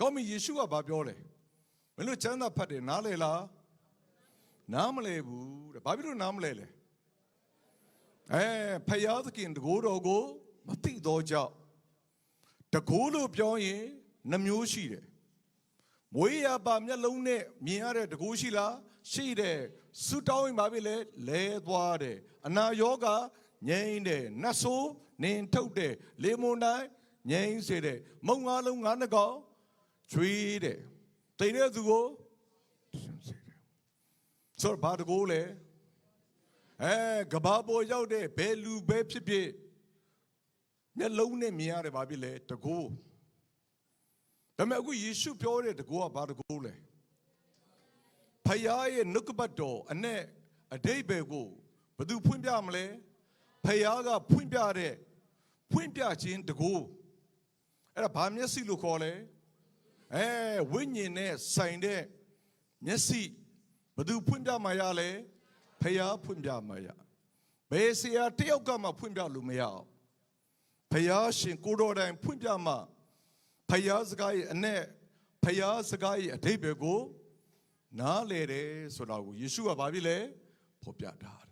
ကောင်းပြီယေရှုကဘာပြောလဲမင်းတို့ချမ်းသာဖတ်တယ်နားလေလားနားမလဲဘူးတဲ့ဘာဖြစ်လို့နားမလဲလဲအဲဖယားသခင်တကိုးတော်ကိုမသိတော့ကြောက်တကိုးလို့ပြောရင်နှမျိုးရှိတယ်မွေးရပါမျက်လုံးနဲ့မြင်ရတဲ့တကိုးရှိလားရှိတယ်ဆူတောင်းရင်ဘာဖြစ်လဲလဲသွားတယ်အနာယောဂငြိမ်းတယ်နတ်ဆိုးနင်ထုတ်တယ်လေမွန်တိုင်းငြိမ်းစေတယ်မုံငါးလုံးငါးနှကောင် ကျွေးတယ်တိမ်တဲ့သူကိုစေတယ်ဆိုတော့ဘာတကိုးလဲအဲကဘာပေါ်ရောက်တဲ့ဘယ်လူပဲဖြစ်ဖြစ်မျက်လုံးနဲ့မြင်ရတယ်ဘာဖြစ်လဲတကိုးဒါပေမဲ့အခုယေရှုပြောတဲ့တကိုးကဘာတကိုးလဲဖယားရဲ့နှုတ်ကပတ်တော်အနဲ့အတိတ်ပဲကိုဘယ်သူဖွင့်ပြမလဲဖယားကဖွင့်ပြတဲ့ဖွင့်ပြခြင်းတကိုးအဲ့ဒါဘာမျက်စိလို့ခေါ်လဲ အဲဝိညာဉ်နဲ့ဆိုင်တဲ့မျက်စိဘယ်သူဖွင့်ပြမှာရလဲဖယားဖွင့်ပြမှာရဘယ်ဆရာတယောက်ကမှဖွင့်ပြလို့မရအောင်ဖယားရှင်ကိုတော်တိုင်ဖွင့်ပြမှာဖယားစကားရဲ့အနဲ့ဖယားစကားရဲ့အတိတ်ပဲကိုနားလေတယ်ဆိုတာကိုယေရှုကဘာဖြစ်လဲဖော်ပြထားတယ်